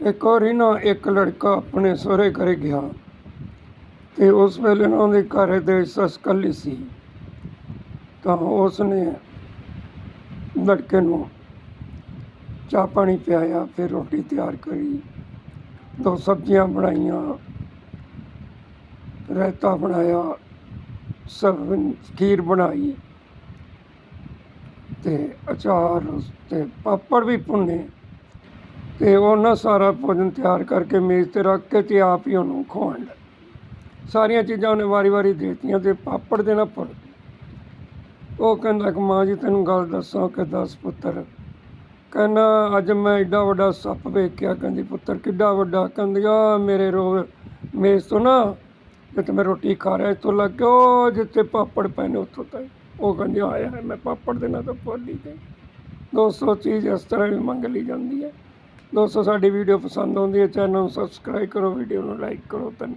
ਇੱਕ ਵਾਰੀ ਨਾ ਇੱਕ ਲੜਕਾ ਆਪਣੇ ਸਹੁਰੇ ਘਰੇ ਗਿਆ ਤੇ ਉਸ ਵੇਲੇ ਨਾ ਉਹਦੇ ਘਰ ਦੇ ਸੱਸ ਇਕੱਲੀ ਸੀ। ਤਾਂ ਉਸ ਨੇ ਲੜਕੇ ਨੂੰ ਚਾਹ ਪਾਣੀ ਪਿਆਇਆ, ਫਿਰ ਰੋਟੀ ਤਿਆਰ ਕਰੀ, ਦੋ ਸਬਜ਼ੀਆਂ ਬਣਾਈਆਂ, ਰਾਇਤਾ ਬਣਾਇਆ, ਸਭ ਖੀਰ ਬਣਾਈ ਤੇ ਅਚਾਰ ਤੇ ਪਾਪੜ ਵੀ ਭੁੰਨੇ। ਤੇ ਉਹਨਾਂ ਸਾਰਾ ਭੋਜਨ ਤਿਆਰ ਕਰਕੇ ਮੇਜ਼ ਤੇ ਰੱਖ ਕੇ ਤੇ ਆਪ ਹੀ ਉਹਨੂੰ ਖਵਾਉਣ ਲੱਗਾ ਸਾਰੀਆਂ ਚੀਜ਼ਾਂ ਉਹਨੇ ਵਾਰੀ-ਵਾਰੀ ਦੇਤੀਆਂ ਦਿੱਤੀਆਂ ਤੇ ਪਾਪੜ ਦੇ ਨਾ ਭੁੱਲ ਉਹ ਕਹਿੰਦਾ ਕਿ ਮਾਂ ਜੀ, ਤੈਨੂੰ ਗੱਲ ਦੱਸਾਂ ਕਿ ਦੱਸ ਪੁੱਤਰ। ਕਹਿੰਦਾ, ਅੱਜ ਮੈਂ ਏਡਾ ਵੱਡਾ ਸੱਪ ਵੇਖਿਆ। ਕਹਿੰਦੀ, ਪੁੱਤਰ ਕਿੱਡਾ ਵੱਡਾ? ਕਹਿੰਦੀ ਆ ਮੇਰੇ ਰੋ, ਮੇਜ਼ ਤੋਂ ਨਾ, ਜਿੱਥੇ ਮੈਂ ਰੋਟੀ ਖਾ ਰਿਹਾ ਇੱਥੋਂ ਲੱਗ ਕੇ ਉਹ ਜਿੱਥੇ ਪਾਪੜ ਪਏ ਨੇ, ਉੱਥੋਂ ਤੱਕ ਉਹ ਕਹਿੰਦੀ, ਆਇਆ ਹੈ, ਮੈਂ ਪਾਪੜ ਦੇ ਨਾਲ ਤਾਂ ਭੁੱਲ ਹੀ ਗਈ ਦੋਸਤੋ ਚੀਜ਼ ਇਸ ਤਰ੍ਹਾਂ ਵੀ ਮੰਗ ਲਈ ਜਾਂਦੀ ਹੈ। ਦੋਸਤੋ, ਸਾਡੀ ਵੀਡੀਓ ਪਸੰਦ ਆਉਂਦੀ ਹੈ ਚੈਨਲ ਨੂੰ ਸਬਸਕ੍ਰਾਈਬ ਕਰੋ ਵੀਡੀਓ ਨੂੰ ਲਾਈਕ ਕਰੋ, ਧੰਨਵਾਦ।